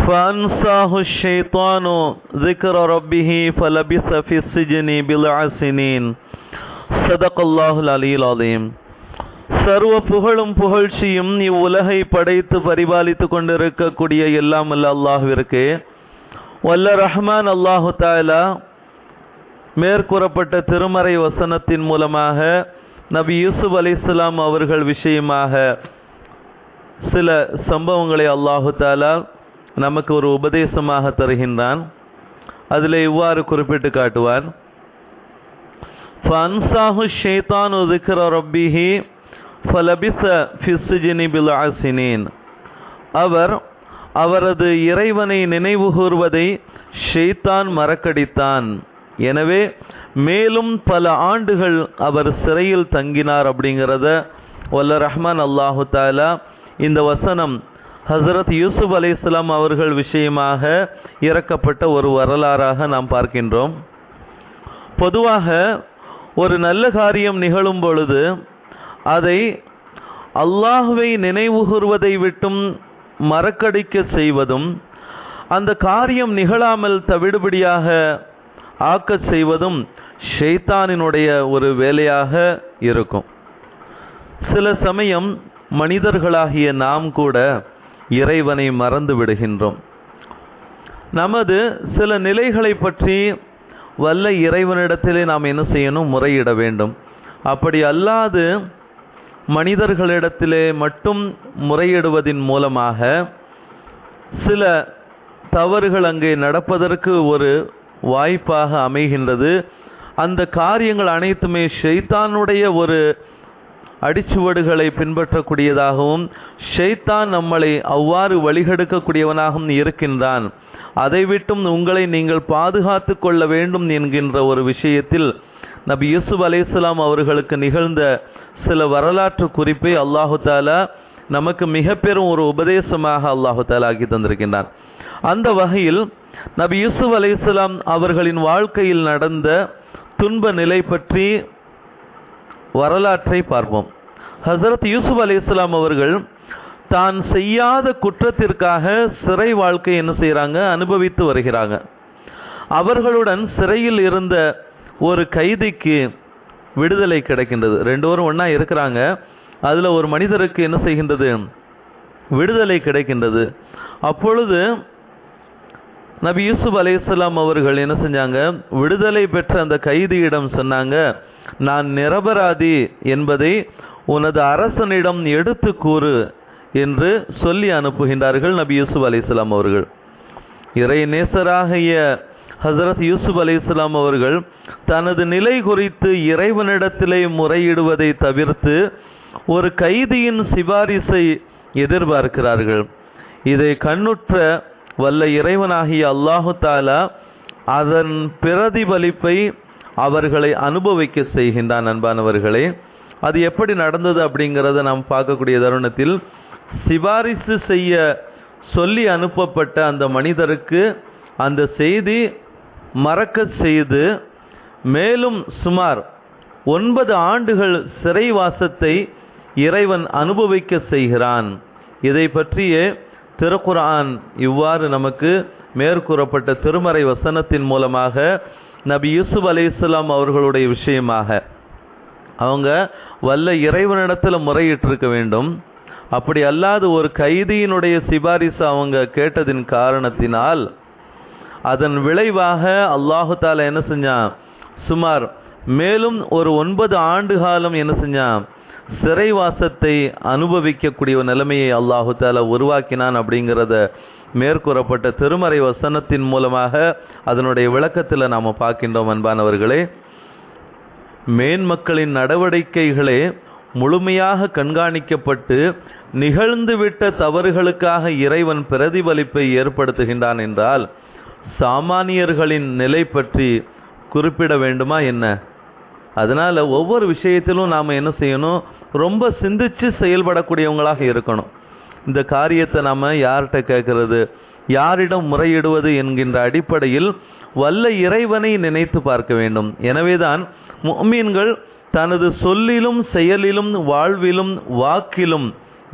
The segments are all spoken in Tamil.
فأنساه الشيطان ذكر ربه فلبث في السجن بضع سنين صدق الله العلي العظيم சர்வ புகழும் புகழ்ச்சியும் இவ்வுலகை படைத்து பரிபாலித்து கொண்டிருக்கக்கூடிய எல்லாம் அல்ல அல்லாஹுவிற்கு வல்ல ரஹ்மான் அல்லாஹு தாலா மேற்கூறப்பட்ட திருமறை வசனத்தின் மூலமாக நபி யூசுப் அலிஸ்லாம் அவர்கள் விஷயமாக சில சம்பவங்களை அல்லாஹு தாலா நமக்கு ஒரு உபதேசமாக தருகின்றான். அதில் இவ்வாறு குறிப்பிட்டு காட்டுவான் ஃபன்சாஹு ஷேத்தான் ஒதுக்கிற ரொப்பிஹி ஃபலபிச ஃபிஸ்ஜினி பில் ஆசினேன் அவர் அவரது இறைவனை நினைவு கூறுவதை ஷெய்தான் மறக்கடித்தான். எனவே மேலும் பல ஆண்டுகள் அவர் சிறையில் தங்கினார் அப்படிங்கிறத ஒல்ல ரஹ்மான் அல்லாஹு தாலா இந்த வசனம் ஹசரத் யூசுப் அலைஹிஸ்ஸலாம் அவர்கள் விஷயமாக இறக்கப்பட்ட ஒரு வரலாறாக நாம் பார்க்கின்றோம். பொதுவாக ஒரு நல்ல காரியம் நிகழும் பொழுது அதை அல்லாஹுவை நினைவுகூர்வதை விட்டும் மறக்கடிக்க செய்வதும் அந்த காரியம் நிகழாமல் தவிடுபடியாக ஆக்கச் செய்வதும் ஷெய்தானினுடைய ஒரு வேலையாக இருக்கும். சில சமயம் மனிதர்களாகிய நாம் கூட இறைவனை மறந்து விடுகின்றோம். நமது சில நிலைகளை பற்றி வல்ல இறைவனிடத்திலே நாம் என்ன செய்யணும்? முறையிட வேண்டும். அப்படி அல்லாது மனிதர்களிடத்திலே மட்டும் முறையிடுவதின் மூலமாக சில தவறுகள் அங்கே நடப்பதற்கு ஒரு வாய்ப்பாக அமைகின்றது. அந்த காரியங்கள் அனைத்துமே ஷைத்தானுடைய ஒரு அடிச்சுவடுகளை பின்பற்றக்கூடியதாகவும் ஷெய்தான் நம்மளை அவ்வாறு வழிகெடுக்கக்கூடியவனாகவும் இருக்கின்றான். அதை விட்டும் உங்களை நீங்கள் பாதுகாத்து கொள்ள வேண்டும் என்கின்ற ஒரு விஷயத்தில் நபி யூசுப் அலைஹிஸ்ஸலாம் அவர்களுக்கு நிகழ்ந்த சில வரலாற்று குறிப்பை அல்லாஹு தாலா நமக்கு மிக பெரும் ஒரு உபதேசமாக அல்லாஹு தாலா ஆக்கி தந்திருக்கின்றான். அந்த வகையில் நபி யூசுப் அலைஹிஸ்ஸலாம் அவர்களின் வாழ்க்கையில் நடந்த துன்ப நிலை பற்றி வரலாற்றை பார்ப்போம். ஹசரத் யூசுப் அலைஹிஸ்ஸலாம் அவர்கள் தான் செய்யாத குற்றத்திற்காக சிறை வாழ்க்கை என்ன செய்கிறாங்க அனுபவித்து வருகிறாங்க. அவர்களுடன் சிறையில் இருந்த ஒரு கைதிக்கு விடுதலை கிடைக்கின்றது. ரெண்டு பேரும் ஒன்றா இருக்கிறாங்க. அதில் ஒரு மனிதருக்கு என்ன செய்கின்றது? விடுதலை கிடைக்கின்றது. அப்பொழுது நபி யூசுப் அலையாம் அவர்கள் என்ன செஞ்சாங்க? விடுதலை பெற்ற அந்த கைதியிடம் சொன்னாங்க நான் நிரபராதி என்பதை உனது அரசனிடம் எடுத்து கூறு என்று சொல்லி அனுப்புகின்றார்கள் நபி யூசுப் அலைஹிஸ்ஸலாம் அவர்கள். இறை நேசராகிய ஹசரத் யூசுப் அலைஹிஸ்ஸலாம் அவர்கள் தனது நிலை குறித்து இறைவனிடத்திலே முறையிடுவதை தவிர்த்து ஒரு கைதியின் சிபாரிசை எதிர்பார்க்கிறார்கள். இதை கண்ணுற்ற வல்ல இறைவனாகிய அல்லாஹு தாலா அதன் பிரதிபலிப்பை அவர்களை அனுபவிக்க செய்கின்றான் அன்பானவர்களே. அது எப்படி நடந்தது அப்படிங்கிறத நாம் பார்க்கக்கூடிய தருணத்தில் சிபாரிசு செய்ய சொல்லி அனுப்பப்பட்ட அந்த மனிதருக்கு அந்த செய்தி மறக்க செய்து மேலும் சுமார் ஒன்பது ஆண்டுகள் சிறைவாசத்தை இறைவன் அனுபவிக்க செய்கிறான். இதை பற்றியே திருக்குரான் இவ்வாறு நமக்கு மேற்கூறப்பட்ட திருமறை வசனத்தின் மூலமாக நபி யூசுப் அலைஹிஸ்ஸலாம் அவர்களுடைய விஷயமாக அவங்க வல்ல இறைவனிடத்தில் முறையிட்டிருக்க வேண்டும். அப்படி அல்லாது ஒரு கைதியினுடைய சிபாரிசு அவங்க கேட்டதின் காரணத்தினால் அதன் விளைவாக அல்லாஹு தால என்ன செஞ்சான்? சுமார் மேலும் ஒரு ஒன்பது ஆண்டு காலம் என்ன செஞ்சான்? சிறைவாசத்தை அனுபவிக்கக்கூடிய ஒரு நிலைமையை அல்லாஹு தால உருவாக்கினான் அப்படிங்கிறத மேற்கூறப்பட்ட திருமறை வசனத்தின் மூலமாக அதனுடைய விளக்கத்தில் நாம் பார்க்கின்றோம் அன்பானவர்களே. மேன்மக்களின் நடவடிக்கைகளே முழுமையாக கண்காணிக்கப்பட்டு நிகழ்ந்துவிட்ட தவறுகளுக்காக இறைவன் பிரதிபலிப்பை ஏற்படுத்துகின்றான் என்றால் சாமானியர்களின் நிலை பற்றி குறிப்பிட வேண்டுமா என்ன? அதனால் ஒவ்வொரு விஷயத்திலும் நாம் என்ன செய்யணும்? ரொம்ப சிந்திச்சு செயல்படக்கூடியவங்களாக இருக்கணும். இந்த காரியத்தை நாம் யார்கிட்ட கேட்கறது? யாரிடம் முறையிடுவது என்கின்ற அடிப்படையில் வல்ல இறைவனை நினைத்து பார்க்க வேண்டும். எனவேதான் முமீன்கள் தனது சொல்லிலும் செயலிலும் வாழ்விலும் வாக்கிலும்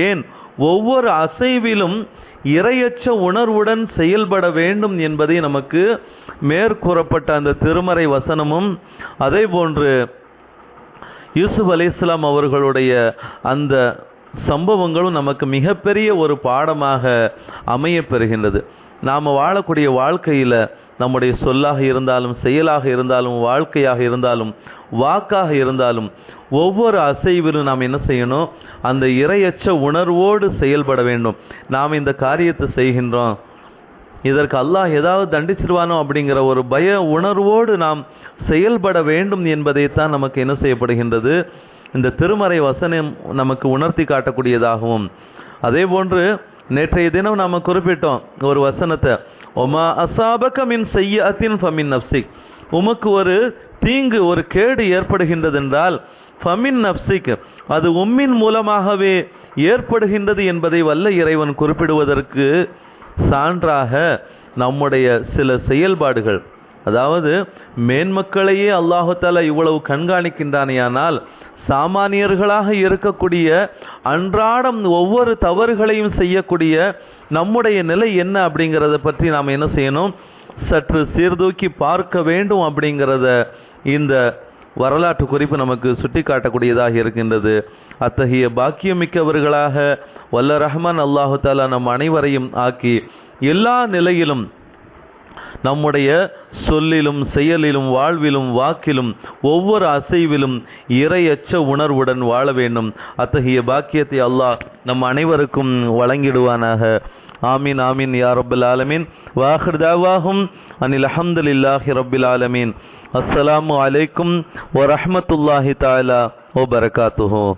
ஏன் ஒவ்வொரு அசைவிலும் இரையச்ச உணர்வுடன் செயல்பட வேண்டும் என்பதை நமக்கு மேற்கூறப்பட்ட அந்த திருமறை வசனமும் அதே போன்று யூசுப் அலைஹிஸ்ஸலாம் அவர்களுடைய அந்த சம்பவங்களும் நமக்கு மிகப்பெரிய ஒரு பாடமாக அமையப்பெறுகின்றது நாம் வாழக்கூடிய வாழ்க்கையில் நம்முடைய சொல்லாக இருந்தாலும் செயலாக இருந்தாலும் வாழ்க்கையாக இருந்தாலும் வாக்காக இருந்தாலும் ஒவ்வொரு அசைவிலும் நாம் என்ன செய்யணும்? அந்த இரையச்ச உணர்வோடு செயல்பட வேண்டும். நாம் இந்த காரியத்தை செய்கின்றோம். இதற்கு அல்லாஹ் ஏதாவது தண்டிச்சிருவானோ அப்படிங்கிற ஒரு பய உணர்வோடு நாம் செயல்பட வேண்டும் என்பதைத்தான் நமக்கு என்ன செய்யப்படுகின்றது? இந்த திருமறை வசனம் நமக்கு உணர்த்தி காட்டக்கூடியதாகவும். அதே போன்று நேற்றைய தினம் நாம் குறிப்பிட்டோம் ஒரு வசனத்தை. ஒமா அசாபக மின் செய்யத்தின் ஃபமின் நப்சிக் உமக்கு ஒரு தீங்கு ஒரு கேடு ஏற்படுகின்றதென்றால் ஃபமின் நப்சிக் அது உம்மின் மூலமாகவே ஏற்படுகின்றது என்பதை வல்ல இறைவன் குறிப்பிடுவதற்கு சான்றாக நம்முடைய சில செயல்பாடுகள். அதாவது மேன்மக்களையே அல்லாஹால இவ்வளவு கண்காணிக்கின்றானேயானால் சாமானியர்களாக இருக்கக்கூடிய அன்றாடம் ஒவ்வொரு தவறுகளையும் செய்யக்கூடிய நம்முடைய நிலை என்ன அப்படிங்கிறத பற்றி நாம் என்ன செய்யணும்? சற்று சீர்தூக்கி பார்க்க வேண்டும் அப்படிங்கிறத இந்த வரலாற்று குறிப்பு நமக்கு சுட்டிக்காட்டக்கூடியதாக இருக்கின்றது. அத்தகைய பாக்கியமிக்கவர்களாக வல்ல ரஹ்மான் அல்லாஹு தாலா நம் அனைவரையும் ஆக்கி எல்லா நிலையிலும் நம்முடைய சொல்லிலும் செயலிலும் வாழ்விலும் வாக்கிலும் ஒவ்வொரு அசைவிலும் இரையச்ச உணர்வுடன் வாழ வேண்டும். அத்தகைய பாக்கியத்தை அல்லாஹ் நம் அனைவருக்கும் வழங்கிடுவானாக. ஆமீன் ஆமீன் யா ரபுல் ஆலமீன். வாஹிர்தாவாகும் அனில் அஹமதுல்லாஹி ரபுல் ஆலமீன். அஸ்ஸலாமு அலைக்கும் தாலா ஓ பரகாத்துஹோ.